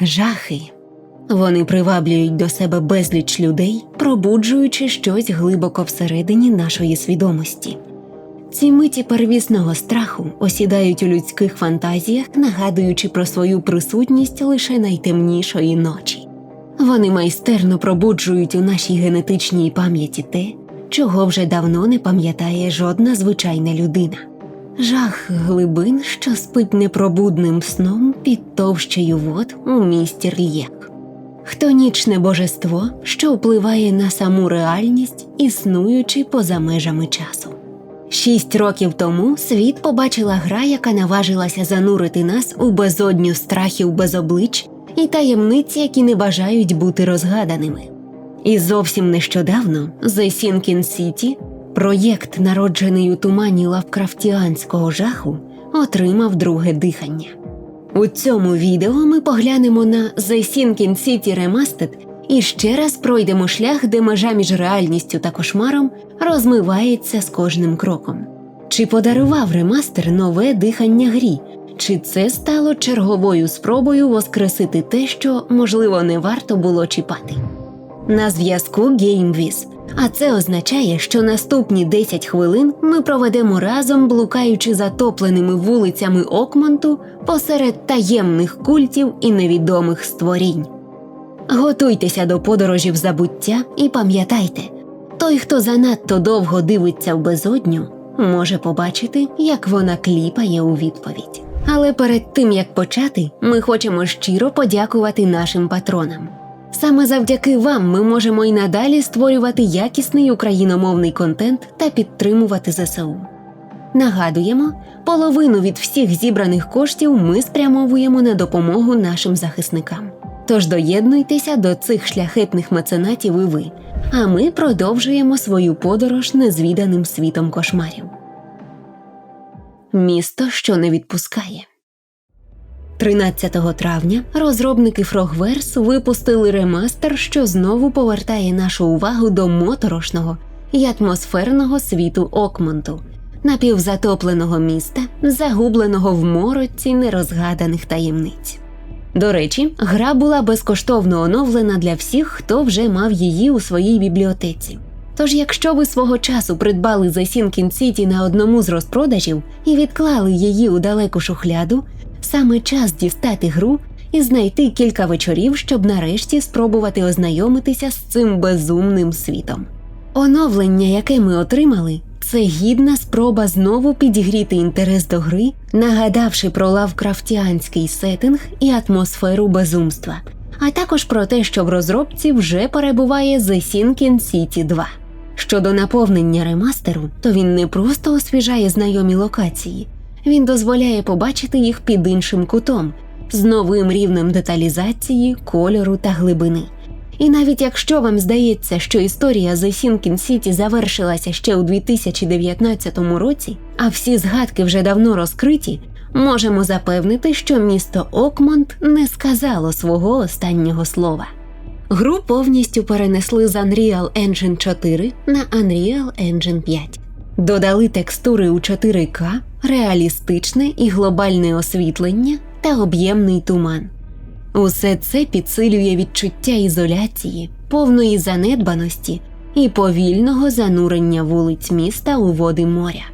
Жахи. Вони приваблюють до себе безліч людей, пробуджуючи щось глибоко всередині нашої свідомості. Ці миті первісного страху осідають у людських фантазіях, нагадуючи про свою присутність лише найтемнішої ночі. Вони майстерно пробуджують у нашій генетичній пам'яті те, чого вже давно не пам'ятає жодна звичайна людина. Жах глибин, що спить непробудним сном під товщею вод у місті Р'єк. Хтонічне божество, що впливає на саму реальність, існуючи поза межами часу. Шість років тому світ побачила гра, яка наважилася занурити нас у безодню страхів без облич і таємниць, які не бажають бути розгаданими. І зовсім нещодавно The Sinking City, проєкт, народжений у тумані лавкрафтіанського жаху, отримав друге дихання. У цьому відео ми поглянемо на The Sinking City Remastered і ще раз пройдемо шлях, де межа між реальністю та кошмаром розмивається з кожним кроком. Чи подарував ремастер нове дихання грі, чи це стало черговою спробою воскресити те, що, можливо, не варто було чіпати? На зв'язку GameWiz. А це означає, що наступні 10 хвилин ми проведемо разом, блукаючи затопленими вулицями Окмонту посеред таємних культів і невідомих створінь. Готуйтеся до подорожі в забуття і пам'ятайте, той, хто занадто довго дивиться в безодню, може побачити, як вона кліпає у відповідь. Але перед тим як почати, ми хочемо щиро подякувати нашим патронам. Саме завдяки вам ми можемо і надалі створювати якісний україномовний контент та підтримувати ЗСУ. Нагадуємо, половину від всіх зібраних коштів ми спрямовуємо на допомогу нашим захисникам. Тож доєднуйтеся до цих шляхетних меценатів і ви, а ми продовжуємо свою подорож незвіданим світом кошмарів. Місто, що не відпускає. 13 травня розробники Frogverse випустили ремастер, що знову повертає нашу увагу до моторошного і атмосферного світу Окмонту, напівзатопленого міста, загубленого в мороці нерозгаданих таємниць. До речі, гра була безкоштовно оновлена для всіх, хто вже мав її у своїй бібліотеці. Тож, якщо ви свого часу придбали The Sinking City на одному з розпродажів і відклали її у далеку шухляду, саме час дістати гру і знайти кілька вечорів, щоб нарешті спробувати ознайомитися з цим безумним світом. Оновлення, яке ми отримали, це гідна спроба знову підігріти інтерес до гри, нагадавши про лавкрафтіанський сеттинг і атмосферу безумства, а також про те, що в розробці вже перебуває The Sinking City 2. Щодо наповнення ремастеру, то він не просто освіжає знайомі локації, він дозволяє побачити їх під іншим кутом, з новим рівнем деталізації, кольору та глибини. І навіть якщо вам здається, що історія The Sinking City завершилася ще у 2019 році, а всі згадки вже давно розкриті, можемо запевнити, що місто Окмонт не сказало свого останнього слова. Гру повністю перенесли з Unreal Engine 4 на Unreal Engine 5. Додали текстури у 4К, реалістичне і глобальне освітлення та об'ємний туман. Усе це підсилює відчуття ізоляції, повної занедбаності і повільного занурення вулиць міста у води моря.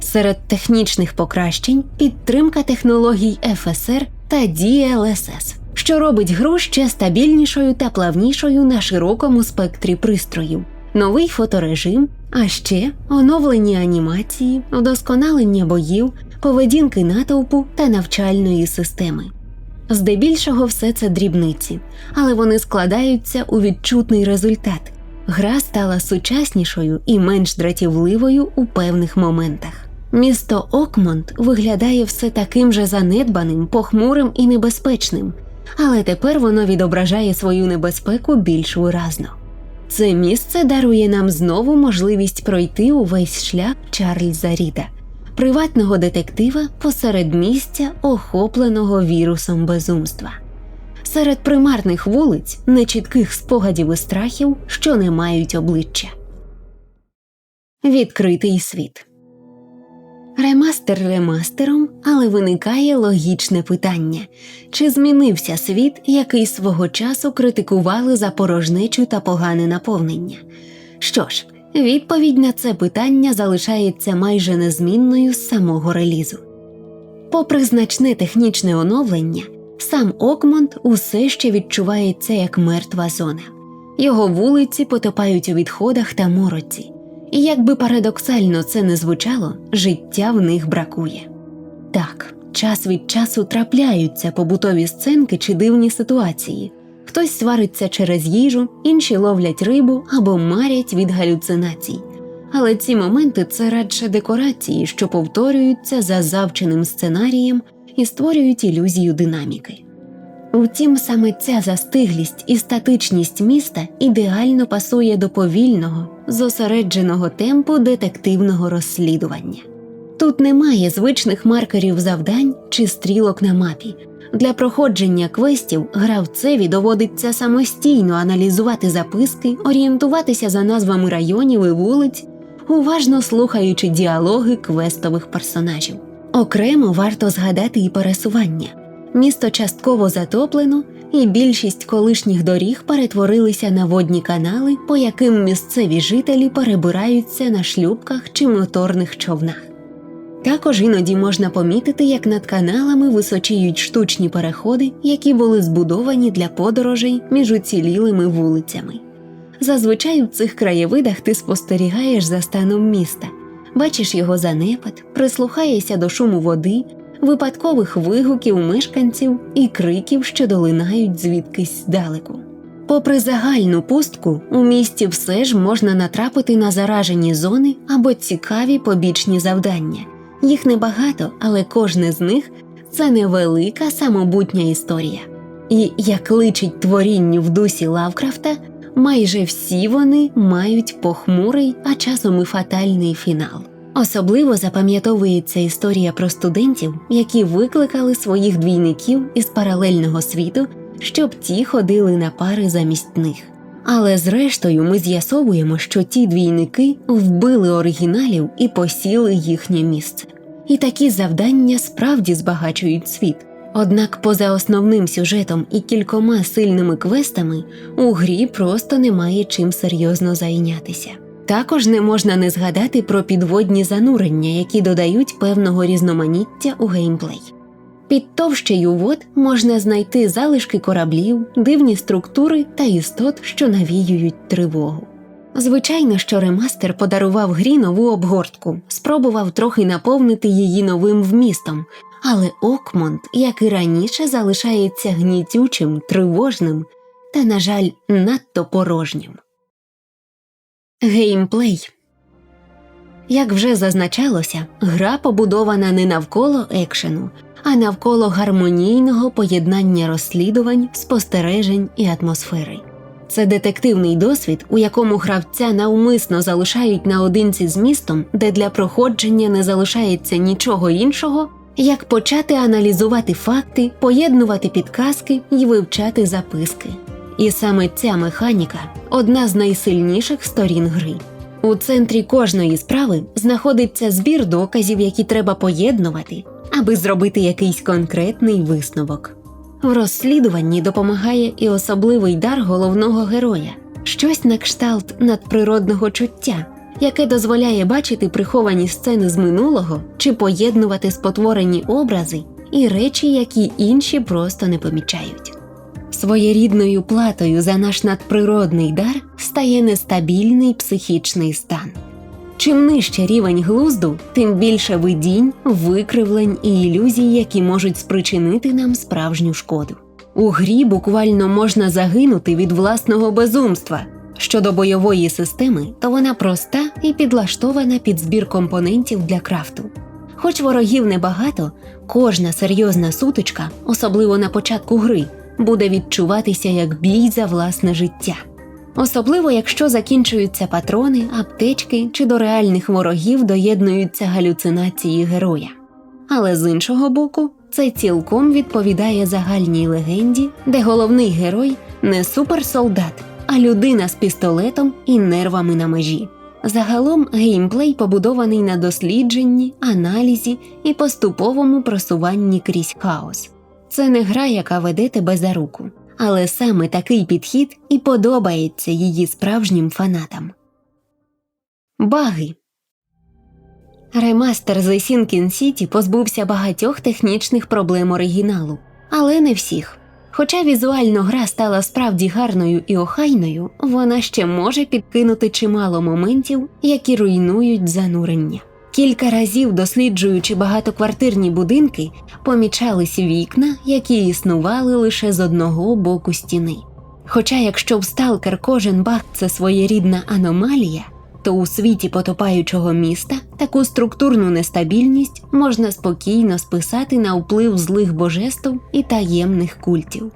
Серед технічних покращень підтримка технологій FSR та DLSS, що робить гру ще стабільнішою та плавнішою на широкому спектрі пристроїв, новий фоторежим, а ще оновлені анімації, вдосконалення боїв, поведінки натовпу та навчальної системи. Здебільшого все це дрібниці, але вони складаються у відчутний результат. Гра стала сучаснішою і менш дратівливою у певних моментах. Місто Окмонт виглядає все таким же занедбаним, похмурим і небезпечним, але тепер воно відображає свою небезпеку більш виразно. Це місце дарує нам знову можливість пройти увесь шлях Чарльза Ріда, приватного детектива посеред місця, охопленого вірусом безумства, серед примарних вулиць, нечітких спогадів і страхів, що не мають обличчя. Відкритий світ. Ремастер ремастером, але виникає логічне питання: чи змінився світ, який свого часу критикували за порожнечу та погане наповнення? Що ж, відповідь на це питання залишається майже незмінною з самого релізу. Попри значне технічне оновлення, сам Окмонд усе ще відчувається як мертва зона. Його вулиці потопають у відходах та мороці, і як би парадоксально це не звучало, життя в них бракує. Так, час від часу трапляються побутові сценки чи дивні ситуації. Хтось свариться через їжу, інші ловлять рибу або марять від галюцинацій. Але ці моменти це радше декорації, що повторюються за завченим сценарієм і створюють ілюзію динаміки. Втім, саме ця застиглість і статичність міста ідеально пасує до повільного, зосередженого темпу детективного розслідування. Тут немає звичних маркерів завдань чи стрілок на мапі. Для проходження квестів гравцеві доводиться самостійно аналізувати записки, орієнтуватися за назвами районів і вулиць, уважно слухаючи діалоги квестових персонажів. Окремо варто згадати і пересування. Місто частково затоплено, і більшість колишніх доріг перетворилися на водні канали, по яким місцеві жителі перебираються на шлюбках чи моторних човнах. Також іноді можна помітити, як над каналами височіють штучні переходи, які були збудовані для подорожей між уцілілими вулицями. Зазвичай в цих краєвидах ти спостерігаєш за станом міста, бачиш його занепад, прислухаєшся до шуму води, випадкових вигуків мешканців і криків, що долинають звідкись здалеку. Попри загальну пустку, у місті все ж можна натрапити на заражені зони або цікаві побічні завдання. Їх небагато, але кожне з них це невелика самобутня історія. І як личить творінню в дусі Лавкрафта, майже всі вони мають похмурий, а часом і фатальний фінал. Особливо запам'ятовується історія про студентів, які викликали своїх двійників із паралельного світу, щоб ті ходили на пари замість них. Але зрештою ми з'ясовуємо, що ті двійники вбили оригіналів і посіли їхнє місце. І такі завдання справді збагачують світ. Однак, поза основним сюжетом і кількома сильними квестами у грі просто немає чим серйозно зайнятися. Також не можна не згадати про підводні занурення, які додають певного різноманіття у геймплей. Під товщею вод можна знайти залишки кораблів, дивні структури та істот, що навіюють тривогу. Звичайно, що ремастер подарував грі нову обгортку, спробував трохи наповнити її новим вмістом, але Окмонд, як і раніше, залишається гнітючим, тривожним та, на жаль, надто порожнім. Геймплей як вже зазначалося, гра побудована не навколо екшену, а навколо гармонійного поєднання розслідувань, спостережень і атмосфери. Це детективний досвід, у якому гравця навмисно залишають наодинці з містом, де для проходження не залишається нічого іншого, як почати аналізувати факти, поєднувати підказки і вивчати записки. І саме ця механіка одна з найсильніших сторін гри. У центрі кожної справи знаходиться збір доказів, які треба поєднувати, аби зробити якийсь конкретний висновок. В розслідуванні допомагає і особливий дар головного героя, щось на кшталт надприродного чуття, яке дозволяє бачити приховані сцени з минулого чи поєднувати спотворені образи і речі, які інші просто не помічають. Своєрідною платою за наш надприродний дар стає нестабільний психічний стан. Чим нижче рівень глузду, тим більше видінь, викривлень і ілюзій, які можуть спричинити нам справжню шкоду. У грі буквально можна загинути від власного безумства. Щодо бойової системи, то вона проста і підлаштована під збір компонентів для крафту. Хоч ворогів небагато, кожна серйозна сутичка, особливо на початку гри, буде відчуватися як бій за власне життя. Особливо якщо закінчуються патрони, аптечки чи до реальних ворогів доєднуються галюцинації героя. Але з іншого боку, це цілком відповідає загальній легенді, де головний герой не суперсолдат, а людина з пістолетом і нервами на межі. Загалом геймплей побудований на дослідженні, аналізі і поступовому просуванні крізь хаос. Це не гра, яка веде тебе за руку, але саме такий підхід і подобається її справжнім фанатам. Баги Ремастер The Sinking City позбувся багатьох технічних проблем оригіналу, але не всіх. Хоча візуально гра стала справді гарною і охайною, вона ще може підкинути чимало моментів, які руйнують занурення. Кілька разів досліджуючи багатоквартирні будинки, помічались вікна, які існували лише з одного боку стіни. Хоча, якщо в сталкер кожен баг це своєрідна аномалія, то у світі потопаючого міста таку структурну нестабільність можна спокійно списати на вплив злих божеств і таємних культів.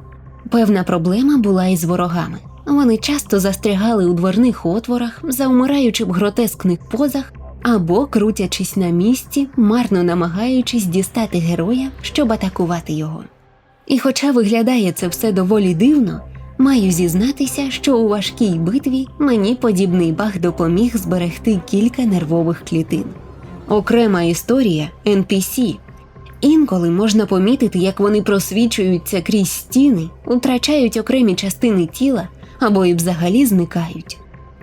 Певна проблема була і з ворогами. Вони часто застрягали у дверних отворах, завмираючи в гротескних позах або крутячись на місці, марно намагаючись дістати героя, щоб атакувати його. І хоча виглядає це все доволі дивно, маю зізнатися, що у важкій битві мені подібний баг допоміг зберегти кілька нервових клітин. Окрема історія NPC. Інколи можна помітити, як вони просвічуються крізь стіни, втрачають окремі частини тіла або і взагалі зникають.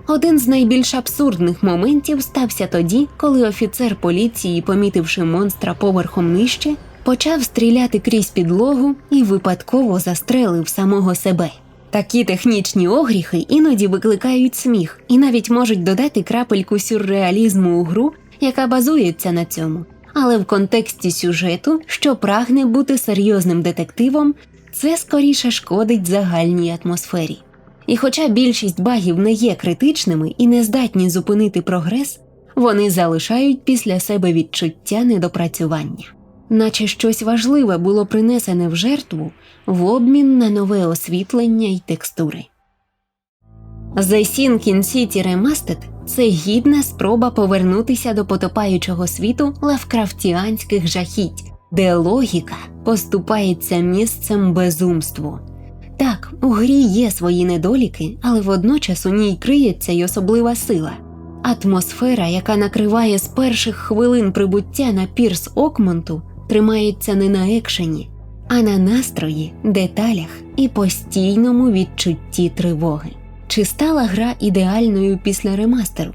Один з найбільш абсурдних моментів стався тоді, коли офіцер поліції, помітивши монстра поверхом нижче, почав стріляти крізь підлогу і випадково застрелив самого себе. Такі технічні огріхи іноді викликають сміх і навіть можуть додати крапельку сюрреалізму у гру, яка базується на цьому. Але в контексті сюжету, що прагне бути серйозним детективом, це скоріше шкодить загальній атмосфері. І хоча більшість багів не є критичними і не здатні зупинити прогрес, вони залишають після себе відчуття недопрацювання, наче щось важливе було принесене в жертву в обмін на нове освітлення й текстури. The Sinking City Remastered – це гідна спроба повернутися до потопаючого світу лавкрафтіанських жахіть, де логіка поступається місцем безумству. Так, у грі є свої недоліки, але водночас у ній криється й особлива сила. Атмосфера, яка накриває з перших хвилин прибуття на пірс Окмонту, тримається не на екшені, а на настрої, деталях і постійному відчутті тривоги. Чи стала гра ідеальною після ремастеру?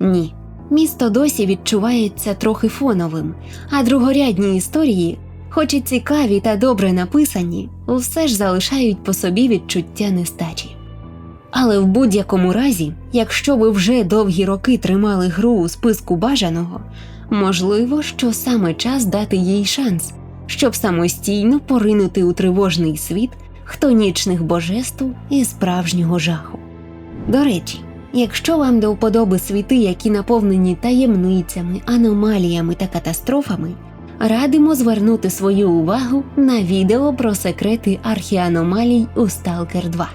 Ні. Місто досі відчувається трохи фоновим, а другорядні історії, хоч і цікаві та добре написані, все ж залишають по собі відчуття нестачі. Але в будь-якому разі, якщо ви вже довгі роки тримали гру у списку бажаного, можливо, що саме час дати їй шанс, щоб самостійно поринути у тривожний світ хтонічних божеств і справжнього жаху. До речі, якщо вам до вподоби світи, які наповнені таємницями, аномаліями та катастрофами, радимо звернути свою увагу на відео про секрети архіаномалій у Stalker 2,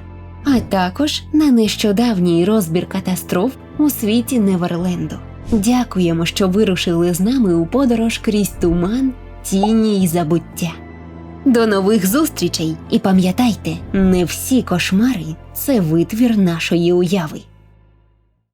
а також на нещодавній розбір катастроф у світі Неверленду. Дякуємо, що вирушили з нами у подорож крізь туман, тіні й забуття. До нових зустрічей! І пам'ятайте, не всі кошмари це витвір нашої уяви.